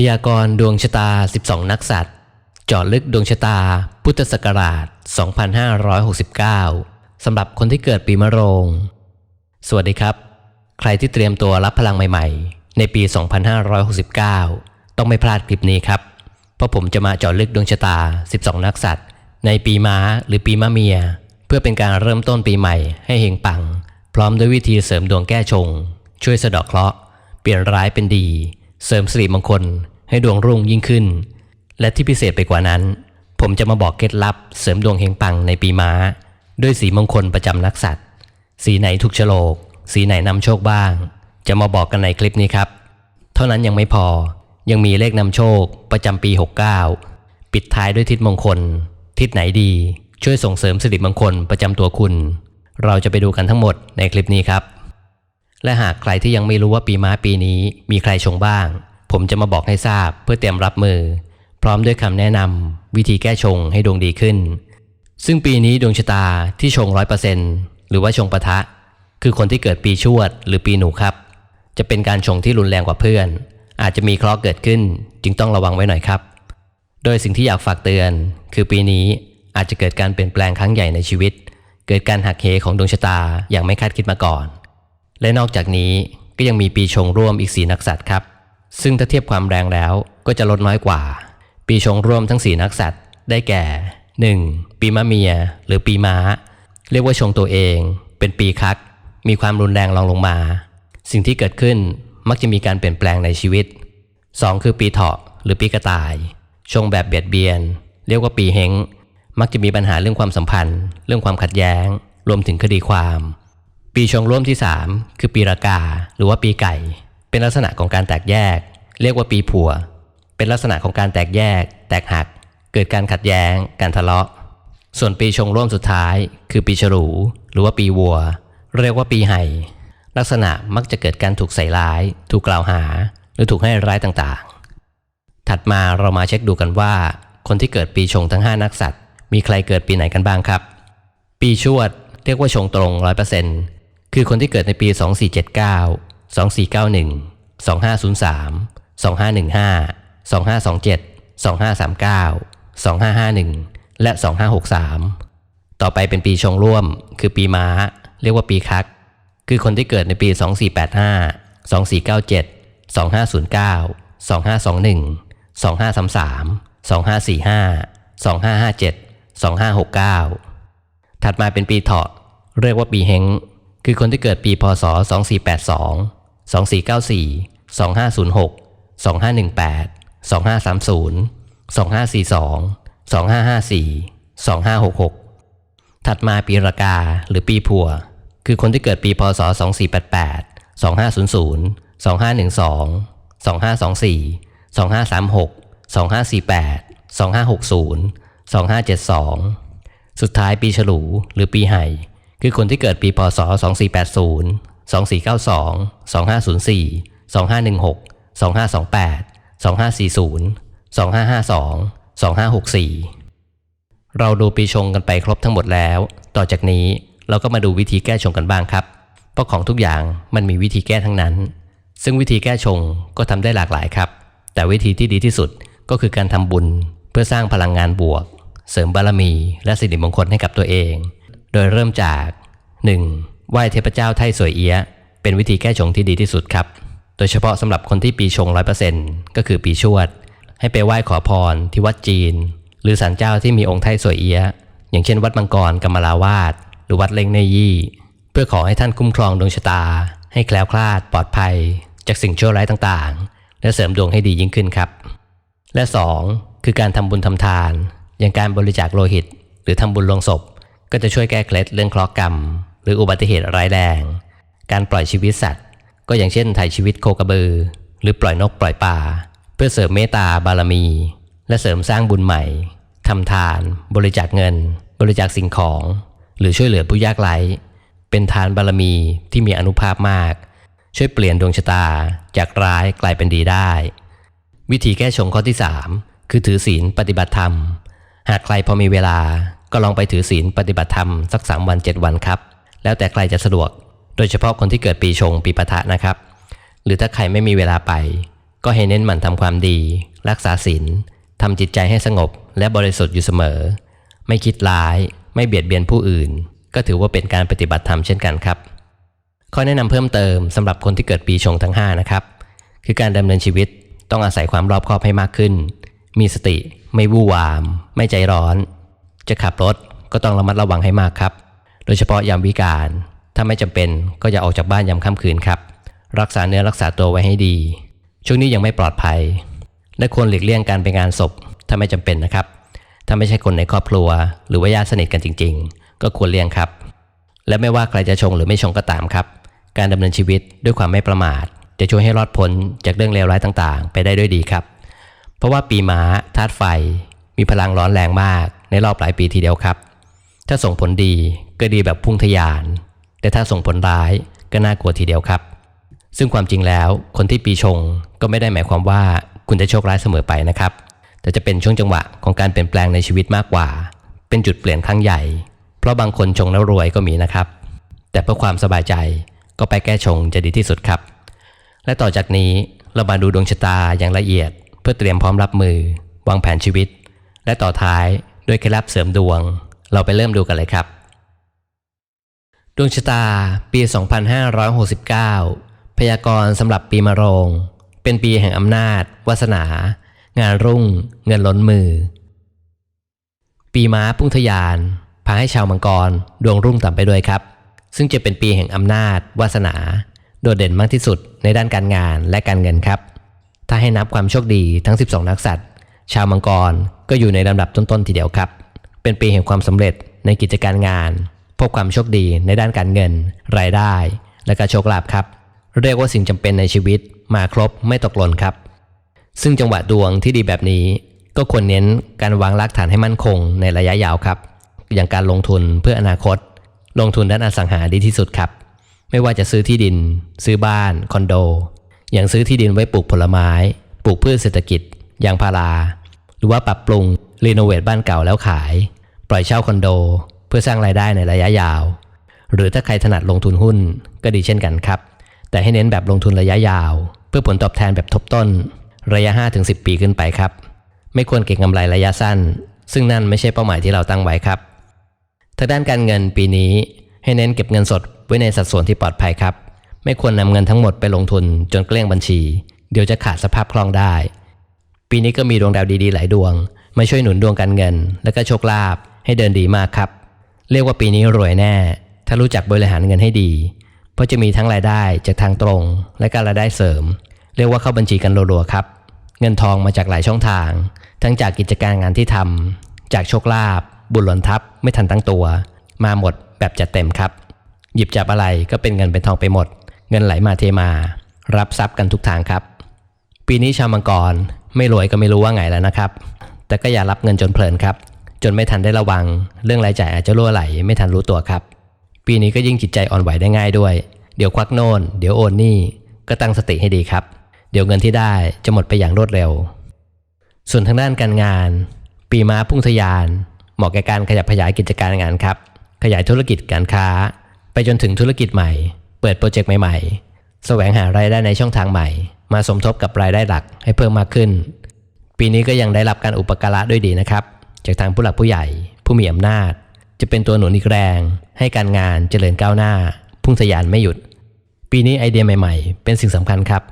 พยากรณ์ดวงชะตา 12 นักสัตว์เจาะลึกดวงชะตา พุทธศักราช 2569 สำหรับคนที่เกิดปีมะโรง สวัสดีครับ ใครที่เตรียมตัวรับพลังใหม่ๆ ในปี 2569 ต้องไม่พลาดคลิปนี้ครับ เพราะผมจะมาเจาะลึกดวงชะตา 12 นักสัตว์ในปีม้าหรือปีมะเมีย เพื่อเป็นการเริ่มต้นปีใหม่ให้เฮงปัง พร้อมด้วยวิธีเสริมดวงแก้ชง ช่วยสะดาะเคราะห์เปลี่ยนร้ายเป็นดี เสริมสิริมงคลให้ดวงรุ่งยิ่งขึ้น และที่พิเศษไปกว่านั้น ผมจะมาบอกเคล็ดลับ เสริมดวงเฮงปังในปีม้า ด้วยสีมงคลประจำนักสัตว์ สีไหนถูกโฉลก สีไหนนำโชคบ้าง จะมาบอกกันในคลิปนี้ครับ เท่านั้นยังไม่พอยังมีเลขนำโชคประจำปี 69 ปิดท้ายด้วยทิศมงคล ทิศไหนดี ช่วยส่งเสริมสิริมงคลประจำตัวคุณ เราจะไปดูกันทั้งหมดในคลิปนี้ครับ และหากใครที่ยังไม่รู้ว่าปีม้าปีนี้มีใครชงบ้าง ผมจะมาบอกให้ทราบเพื่อเตรียมรับมือ พร้อมด้วยคำแนะนำวิธีแก้ชงให้ดวงดีขึ้น ซึ่งปีนี้ดวงชะตาที่ชงร้อยเปอร์เซ็นหรือว่าชงปะทะ คือคนที่เกิดปีชวดหรือปีหนูครับ จะเป็นการชงที่รุนแรงกว่าเพื่อน อาจจะมีเคราะห์เกิดขึ้น จึงต้องระวังไว้หน่อยครับ โดยสิ่งที่อยากฝากเตือน คือปีนี้อาจจะเกิดการเปลี่ยนแปลงครั้งใหญ่ในชีวิต เกิดการหักเหของดวงชะตาอย่างไม่คาดคิดมาก่อน และนอกจากนี้ก็ยังมีปีชงร่วมอีกสีนักสัตว์ครับ ซึ่งถ้าเทียบความแรงแล้วก็จะลดน้อยกว่า ปีชงร่วมทั้งสีนักสัตว์ได้แก่ 1. ปีมะเมีย หรือปีม้า เรียกว่าชงตัวเอง เป็นปีคัก มีความรุนแรงรองลงมา สิ่งที่เกิดขึ้นมักจะมีการเปลี่ยนแปลงในชีวิต 2. คือปีเถาะหรือปีกระต่าย ชงแบบเบียดเบียน เรียกว่าปีเฮงมักจะมีปัญหาเรื่องความสัมพันธ์ เรื่องความขัดแย้ง รวมถึงคดีความ ปีชงร่วมที่ 3 คือปีรากา หรือว่าปีไก่ เป็นลักษณะของการแตกแยก เรียกว่าปีผัว เป็นลักษณะของการแตกแยก แตกหัก เกิดการขัดแย้ง การทะเลาะ ส่วนปีชงร่วมสุดท้าย คือปีฉลู หรือว่าปีวัว เรียกว่าปีไห่ ลักษณะมักจะเกิดการถูกใส่ร้าย ถูกกล่าวหา หรือถูกให้ร้ายต่างๆ ถัดมาเรามาเช็คดูกันว่า คนที่เกิดปีชงทั้ง 5 นักสัตว์มีใครเกิดปีไหนกันบ้างครับ ปีชวดเรียกว่าชงตรง100% คือคนที่เกิดในปี 2479 2491 2503 2515 2527 2539 2551 และ 2563 ต่อไปเป็นปีชงร่วม คือปีม้า เรียกว่าปีคัก คือคนที่เกิดในปี 2485 2497 2509 2521 2533 2545 2557 2569 ถัดมาเป็นปีเถาะ เรียกว่าปีเฮง คือคนที่เกิดปีพศ 2482 2494 2506 2518 2530 2542 2554 2566 ถัดมาปีรากาหรือปีผัว คือคนที่เกิดปีพศ 2488 2500 2512 2524 2536 2548 2560 2572 สุดท้ายปีฉลูหรือปีไห่ คือคนที่เกิดปีพศ 2480 2492 2504 2516 2528 2540 2552 2564 เราดูปีชงกันไปครบทั้งหมดแล้ว ต่อจากนี้เราก็มาดูวิธีแก้ชงกันบ้างครับ เพราะของทุกอย่างมันมีวิธีแก้ทั้งนั้น ซึ่งวิธีแก้ชงก็ทำได้หลากหลายครับ แต่วิธีที่ดีที่สุดก็คือการทำบุญ เพื่อสร้างพลังงานบวก เสริมบารมี และสิริมงคลให้กับตัวเอง โดยเริ่มจาก 1. ไหว้เทพเจ้าไทสวยเอียะเป็นวิธีแก้ชงที่ดีที่สุดครับ โดยเฉพาะสำหรับคนที่ปีชง 100%ก็คือปีชวด ให้ไปไหว้ขอพรที่วัดจีน หรือศาลเจ้าที่มีองค์ไทสวยเอียะอย่างเช่น วัดมังกรกำมลาวาดหรือวัดเล้งเนยี่ เพื่อขอให้ท่านคุ้มครองดวงชะตา ให้แคล้วคลาดปลอดภัย จากสิ่งชั่วร้ายต่างๆ และเสริมดวงให้ดียิ่งขึ้นครับ และ 2. คือการทำบุญทำทาน อย่างการบริจาคโลหิต หรือทำบุญลงศพ ก็จะช่วยแก้เคล็ดเรื่องเคราะห์กรรม หรืออุบัติเหตุร้ายแรง การปล่อยชีวิตสัตว์ ก็อย่างเช่นถ่ายชีวิตโคกระบือ หรือปล่อยนกปล่อยปลาเพื่อเสริมเมตตาบารมี และเสริมสร้างบุญใหม่ทำทาน บริจาคเงิน บริจาคสิ่งของ หรือช่วยเหลือผู้ยากไร้เป็นทานบารมีที่มีอนุภาพมาก ช่วยเปลี่ยนดวงชะตาจากร้ายกลายเป็นดีได้ วิธีแก้ชงข้อที่ 3 คือถือศีลปฏิบัติธรรม หากใครพอมีเวลา ก็ลองไปถือศีลปฏิบัติธรรมสัก 3 วัน 7 วันครับ แล้วแต่ใครจะสะดวก โดยเฉพาะคนที่เกิดปีชงปีปะทะนะครับ หรือถ้าใครไม่มีเวลาไป ก็ให้เน้นหมั่นทำความดี รักษาศีลทำจิตใจให้สงบและบริสุทธิ์อยู่เสมอ ไม่คิดร้าย ไม่เบียดเบียนผู้อื่น ก็ถือว่าเป็นการปฏิบัติธรรมเช่นกันครับข้อแนะนำเพิ่มเติมสำหรับคนที่เกิดปีชงทั้ง 5 นะครับ คือการดำเนินชีวิตต้องอาศัยความรอบคอบให้มากขึ้น มีสติ ไม่วู่วาม ไม่ใจร้อน จะขับรถก็ต้องระมัดระวังให้มากครับ โดยเฉพาะยามวิกาล ถ้าไม่จำเป็นก็อย่าออกจากบ้านยามค่ำคืนครับ รักษาเนื้อรักษาตัวไว้ให้ดี ช่วงนี้ยังไม่ปลอดภัย และควรหลีกเลี่ยงการไปงานศพ ถ้าไม่จำเป็นนะครับ ถ้าไม่ใช่คนในครอบครัว หรือว่าญาติสนิทกันจริง ๆ ก็ควรเลี่ยงครับ และไม่ว่าใครจะชงหรือไม่ชงก็ตามครับ การดำเนินชีวิตด้วยความไม่ประมาท จะช่วยให้รอดพ้นจากเรื่องเลวร้ายต่างๆ ไปได้ด้วยดีครับ เพราะว่าปีม้าธาตุไฟ มีพลังร้อนแรงมาก ในรอบหลายปีทีเดียวครับ ถ้าส่งผลดีก็ดีแบบพุ่งทะยาน แต่ถ้าส่งผลร้ายก็น่ากลัวทีเดียวครับ ซึ่งความจริงแล้วคนที่ปีชงก็ไม่ได้หมายความว่าคุณจะโชคร้ายเสมอไปนะครับ แต่จะเป็นช่วงจังหวะของการเปลี่ยนแปลงในชีวิตมากกว่า เป็นจุดเปลี่ยนครั้งใหญ่ เพราะบางคนชงแล้วรวยก็มีนะครับ แต่เพื่อความสบายใจก็ไปแก้ชงจะดีที่สุดครับ และต่อจากนี้เรามาดูดวงชะตาอย่างละเอียด เพื่อเตรียมพร้อมรับมือ วางแผนชีวิต และต่อท้าย ด้วยเคล็ดลับเสริมดวง เราไปเริ่มดูกันเลยครับ ดวงชะตาปี 2569 พยากรณ์สำหรับปีมะโรง เป็นปีแห่งอำนาจวาสนา งานรุ่ง เงินล้นมือ ปีม้าพุ่งทะยานพาให้ชาวมังกรดวงรุ่งต่ำไปด้วยครับ ซึ่งจะเป็นปีแห่งอำนาจวาสนา โดดเด่นมากที่สุดในด้านการงานและการเงินครับ ถ้าให้นับความโชคดีทั้ง 12 นักษัตริย์ชาวมังกร ก็อยู่ในลำดับต้นๆทีเดียวครับ เป็นปีแห่งความสำเร็จในกิจการงาน พบความโชคดีในด้านการเงิน รายได้ และการโชคลาภครับ เรียกว่าสิ่งจำเป็นในชีวิตมาครบไม่ตกหล่นครับ ซึ่งจังหวะดวงที่ดีแบบนี้ ก็ควรเน้นการวางรากฐานให้มั่นคงในระยะยาวครับ อย่างการลงทุนเพื่ออนาคต ลงทุนด้านอสังหาดีที่สุดครับ ไม่ว่าจะซื้อที่ดิน ซื้อบ้าน คอนโด อย่างซื้อที่ดินไว้ปลูกผลไม้ ปลูกพืชเศรษฐกิจยางพารา หรือว่าปรับปรุงรีโนเวทบ้านเก่าแล้วขาย ปล่อยเช่าคอนโด เพื่อสร้างรายได้ในระยะยาว หรือถ้าใครถนัดลงทุนหุ้นก็ดีเช่นกันครับ แต่ให้เน้นแบบลงทุนระยะยาว เพื่อผลตอบแทนแบบทบต้น ระยะ 5-10 ปีขึ้นไปครับ ไม่ควรเก็งกำไรระยะสั้น ซึ่งนั่นไม่ใช่เป้าหมายที่เราตั้งไว้ครับทางด้านการเงินปีนี้ ให้เน้นเก็บเงินสดไว้ในสัดส่วนที่ปลอดภัยครับ ไม่ควรนำเงินทั้งหมดไปลงทุนจนเกลี้ยงบัญชี เดี๋ยวจะขาดสภาพคล่องได้ ปีนี้ก็มีดวงดาวดีๆ หลายดวง มาช่วยหนุนดวงการเงิน และก็โชคลาภให้เดินดีมากครับ เรียกว่าปีนี้รวยแน่ ถ้ารู้จักบริหารเงินให้ดี เพราะจะมีทั้งรายได้จากทางตรง และการรายได้เสริม เรียกว่าเข้าบัญชีกันรัวๆครับ เงินทองมาจากหลายช่องทาง ทั้งจากกิจการงานที่ทำจากโชคลาภบุญหล่นทับไม่ทันตั้งตัว มาหมดแบบจัดเต็มครับ หยิบจับอะไรก็เป็นเงินเป็นทองไปหมด เงินไหลมาเทมา รับทรัพย์กันทุกทางครับ ปีนี้ชาวมังกร ไม่รวยก็ไม่รู้ว่าไงแล้วนะครับ แต่ก็อย่ารับเงินจนเพลินครับ จนไม่ทันได้ระวัง เรื่องรายจ่ายอาจจะรั่วไหลไม่ทันรู้ตัวครับ ปีนี้ก็ยิ่งจิตใจอ่อนไหวได้ง่ายด้วย เดี๋ยวควักโน่น เดี๋ยวโอนนี่ ก็ตั้งสติให้ดีครับ เดี๋ยวเงินที่ได้จะหมดไปอย่างรวดเร็ว ส่วนทางด้านการงาน ปีม้าพุ่งทะยาน เหมาะแก่การขยับขยายกิจการงานครับ ขยายธุรกิจการค้า ไปจนถึงธุรกิจใหม่ เปิดโปรเจกต์ใหม่ ๆ แสวงหารายได้ในช่องทางใหม่ มาสมทบกับรายได้หลักให้เพิ่มมากขึ้น ปีนี้ก็ยังได้รับการอุปการะด้วยดีนะครับ จากทางผู้หลักผู้ใหญ่ ผู้มีอำนาจ จะเป็นตัวหนุนอีกแรง ให้การงานเจริญก้าวหน้า พุ่งทะยานไม่หยุด ปีนี้ไอเดียใหม่ๆ เป็นสิ่งสำคัญครับ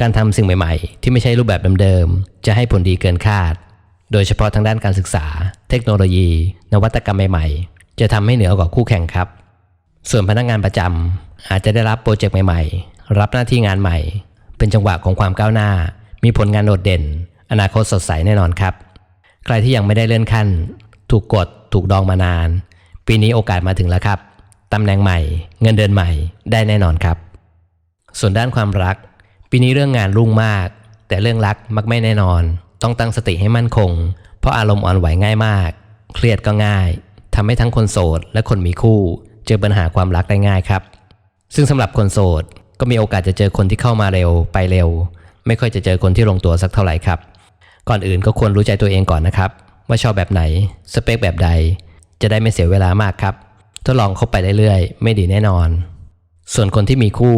การทำสิ่งใหม่ๆ ที่ไม่ใช่รูปแบบเดิมๆจะให้ผลดีเกินคาด โดยเฉพาะทางด้านการศึกษา เทคโนโลยี นวัตกรรมใหม่ๆ จะทำให้เหนือกว่าคู่แข่งครับ ส่วนพนักงานประจำอาจจะได้รับโปรเจกต์ใหม่ ๆ รับหน้าที่งานใหม่ เป็นจังหวะของความก้าวหน้า มีผลงานโดดเด่น อนาคตสดใสแน่นอนครับ ใครที่ยังไม่ได้เลื่อนขั้น ถูกกด ถูกดองมานาน ปีนี้โอกาสมาถึงแล้วครับตำแหน่งใหม่ เงินเดือนใหม่ได้แน่นอนครับ ส่วนด้านความรัก ปีนี้เรื่องงานรุ่งมาก แต่เรื่องรักมักไม่แน่นอน ต้องตั้งสติให้มั่นคง เพราะอารมณ์อ่อนไหวง่ายมาก เครียดก็ง่ายทำให้ทั้งคนโสดและคนมีคู่ เจอปัญหาความรักได้ง่ายครับ ซึ่งสำหรับคนโสด ก็มีโอกาสจะเจอคนที่เข้ามาเร็วไปเร็ว ไม่ค่อยจะเจอคนที่ลงตัวสักเท่าไหร่ครับ ก่อนอื่นก็ควรรู้ใจตัวเองก่อนนะครับ ว่าชอบแบบไหนสเปคแบบใด จะได้ไม่เสียเวลามากครับทดลองเข้าไปเรื่อยๆ ไม่ดีแน่นอน ส่วนคนที่มีคู่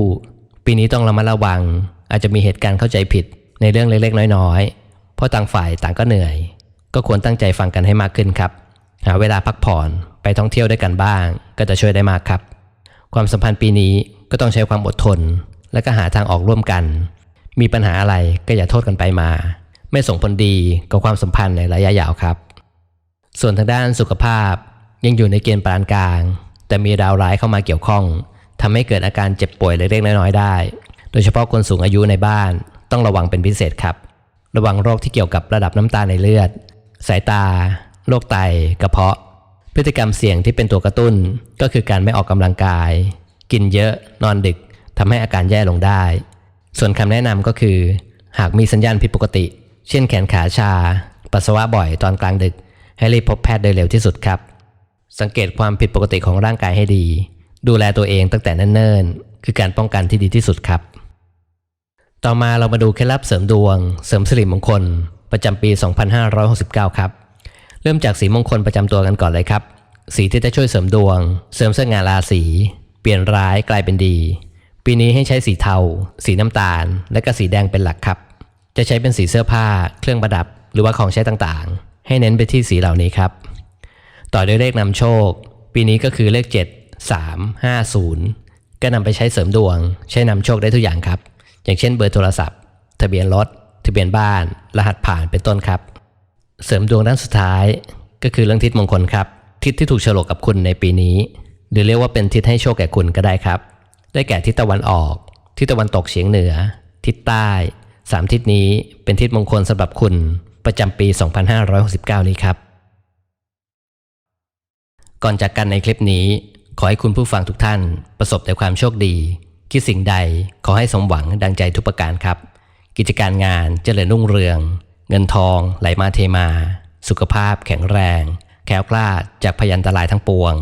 ปีนี้ต้องระมัดระวัง อาจจะมีเหตุการณ์เข้าใจผิดในเรื่องเล็กๆ น้อยๆ เพราะต่างฝ่ายต่างก็เหนื่อย ก็ควรตั้งใจฟังกันให้มากขึ้นครับ หาเวลาพักผ่อนไปท่องเที่ยวด้วยกันบ้าง ก็จะช่วยได้มากครับ ความสัมพันธ์ปีนี้ ก็ต้องใช้ความอดทน และก็หาทางออกร่วมกัน มีปัญหาอะไรก็อย่าโทษกันไปมา ไม่ส่งผลดีกับความสัมพันธ์ในระยะยาวครับ ส่วนทางด้านสุขภาพยังอยู่ในเกณฑ์ปานกลาง แต่มีดาวร้ายเข้ามาเกี่ยวข้องทำให้เกิดอาการเจ็บป่วยเล็กๆน้อยๆได้ โดยเฉพาะคนสูงอายุในบ้านต้องระวังเป็นพิเศษครับ ระวังโรคที่เกี่ยวกับระดับน้ำตาลในเลือด สายตา โรคไต กระเพาะ พฤติกรรมเสี่ยงที่เป็นตัวกระตุ้น ก็คือการไม่ออกกำลังกาย กินเยอะนอนดึกทำให้อาการแย่ลงได้ ส่วนคำแนะนำก็คือ หากมีสัญญาณผิดปกติ เช่นแขนขาชา ปัสสาวะบ่อยตอนกลางดึก ให้รีบพบแพทย์โดยเร็วที่สุดครับ สังเกตความผิดปกติของร่างกายให้ดี ดูแลตัวเองตั้งแต่เนิ่นๆ คือการป้องกันที่ดีที่สุดครับ ต่อมาเรามาดูเคล็ดลับเสริมดวง เสริมสิริมงคล ประจำปี 2569 ครับ เริ่มจากสีมงคลประจำตัวกันก่อนเลยครับ สีที่จะช่วยเสริมดวง เสริมเสง่าราศี ปลี่ยนร้ายกลายเป็นดี ปีนี้ให้ใช้สีเทา สีน้ำตาล และก็สีแดงเป็นหลักครับ จะใช้เป็นสีเสื้อผ้า เครื่องประดับ หรือว่าของใช้ต่างๆ ให้เน้นไปที่สีเหล่านี้ครับ ต่อด้วยเลขนำโชค ปีนี้ก็คือเลข 7 3 5 0 ก็นำไปใช้เสริมดวง ใช้นำโชคได้ทุกอย่างครับ อย่างเช่นเบอร์โทรศัพท์ ทะเบียนรถ ทะเบียนบ้าน รหัสผ่านเป็นต้นครับ เสริมดวงด้านสุดท้าย ก็คือเรื่องทิศมงคลครับ ทิศที่ถูกฉลกกับคุณในปีนี้ หรือเรียกว่าเป็นทิศให้โชคแก่คุณก็ได้ครับ ได้แก่ทิศตะวันออก ทิศตะวันตกเฉียงเหนือ ทิศใต้สามทิศนี้เป็นทิศมงคลสำหรับคุณประจำปี 2569 นี้ครับ ก่อนจากกันในคลิปนี้ ขอให้คุณผู้ฟังทุกท่านประสบแต่ความโชคดี คิดสิ่งใดขอให้สมหวังดังใจทุกประการครับ กิจการงานเจริญรุ่งเรือง เงินทองไหลมาเทมา สุขภาพแข็งแรงแคล้วคลาจากพยันตรายทั้งปวง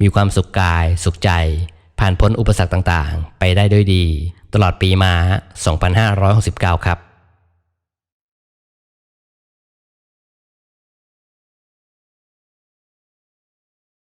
มีความสุขกาย สุขใจ ผ่านพ้นอุปสรรคต่างๆ ไปได้ด้วยดี ตลอดปีมา 2569 ครับ